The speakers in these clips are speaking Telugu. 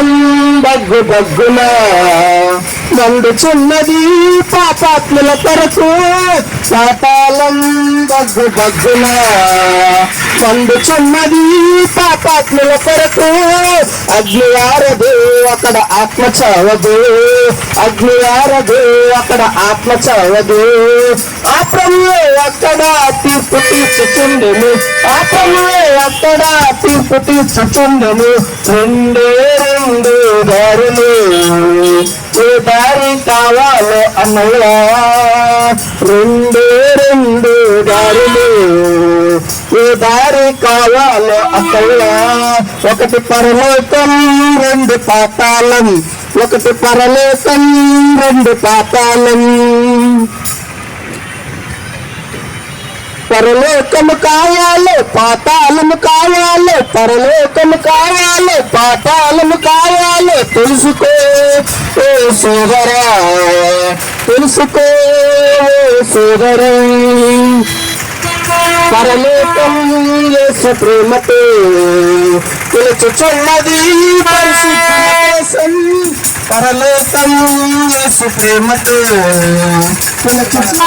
పాతాళం బగ్గు బగ్గున మండుచున్నది పాపాత్ముల కొరకు. పాపాలం బగ్గు బగ్గున మండుచున్నది పాపాత్ముల కొరకు. అగ్ని ఆరదు అక్కడ ఆత్మ చావదు అగ్ని ఆరదు అక్కడ ఆత్మ చావదు ఆ అక్కడ తీర్పు తీర్చుచుండెను. ఆ అక్కడ తీర్పు తీర్చుచుండెను. రెండే దారులు ఏ దారి కావాలో అన్నయ్య? రెండు రెండు దారులు ఏ దారి కావాలో అక్కయ్య? ఒకటి పరలోకం రెండు పాతాళం. ఒకటి పరలోకం రెండు పాతాళం. పరలోకము కావాలి పాతాళము కావాలి పరలోకము కావాలి పాతాళము కావాలి. తెలుసుకో ఓ సోదరా తెలుసుకో ఓ సోదరా. పరలోకం యేసు ప్రేమతో పిలుచుచున్నది పరిశుద్ధుల పరలోకం యేసు ప్రేమతో కోసం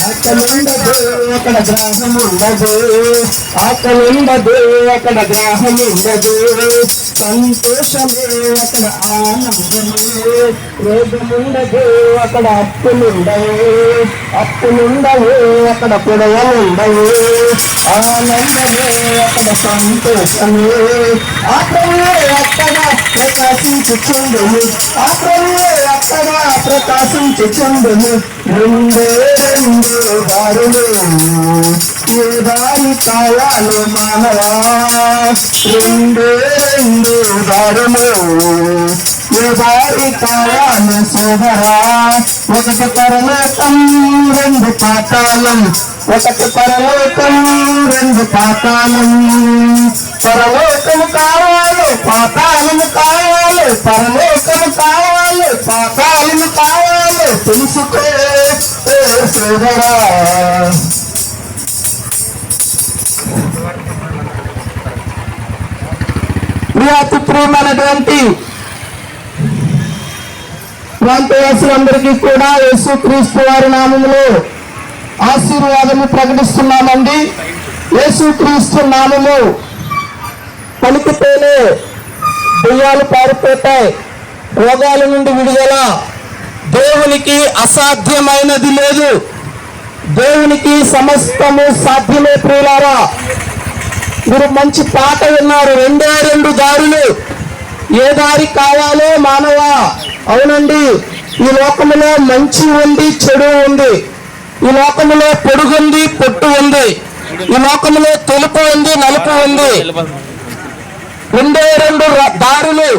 ఆకలుండదు అక్కడ గ్రాహం ఉండదు ఆకలుండదు అక్కడ గ్రాహం ఉండదు. సంతోషమే అక్కడ ఆనందమే రోగముండదు అక్కడ అప్పులుండవు. అప్పులుండవు అక్కడ పొడవలుండవు ఆనందమే అక్కడ సంతోషమే. ఆ అక్కడ ప్రకాశించుచుండము. ఆ అక్కడ ప్రకాశించుచుండము. రెండే రెండు దారులు. ఏ దారి కాలాలు మానవా? రెండే రెండు దారులు. ఏ దారి కాయాలు సోదరా ఒకటి పరలోకం రెండు పాతాళం ఒకటి పరలోకం రెండు పాతాళం పరలోకము కావాలి పాతాళము కావాలి పరలోకము కావాలి పాతాళము కావాలి తెలుసుకో ఓ సోదరా ప్రియాతి ప్రియమైనటువంటి ప్రాంతవాసులందరికీ కూడా యేసు క్రీస్తు వారి నామములో ఆశీర్వాదము ప్రకటిస్తున్నామండి. యేసు క్రీస్తు నామము పలికితేనే దెయ్యాలు పారిపోతాయి. రోగాల నుండి విడుదల. దేవునికి అసాధ్యమైనది లేదు. దేవునికి సమస్తము సాధ్యమే ప్రియులారా. మీరు మంచి పాట విన్నారు. రెండే రెండు దారులు. ఏ దారి కావాలో మానవ? అవునండి. ఈ లోకములో మంచి ఉంది చెడు ఉంది. ఈ లోకములో పొడుగుంది పొట్టు ఉంది. ఈ లోకములో తెలుపు ఉంది నలుపు ఉంది. రెండే రెండు దారులు.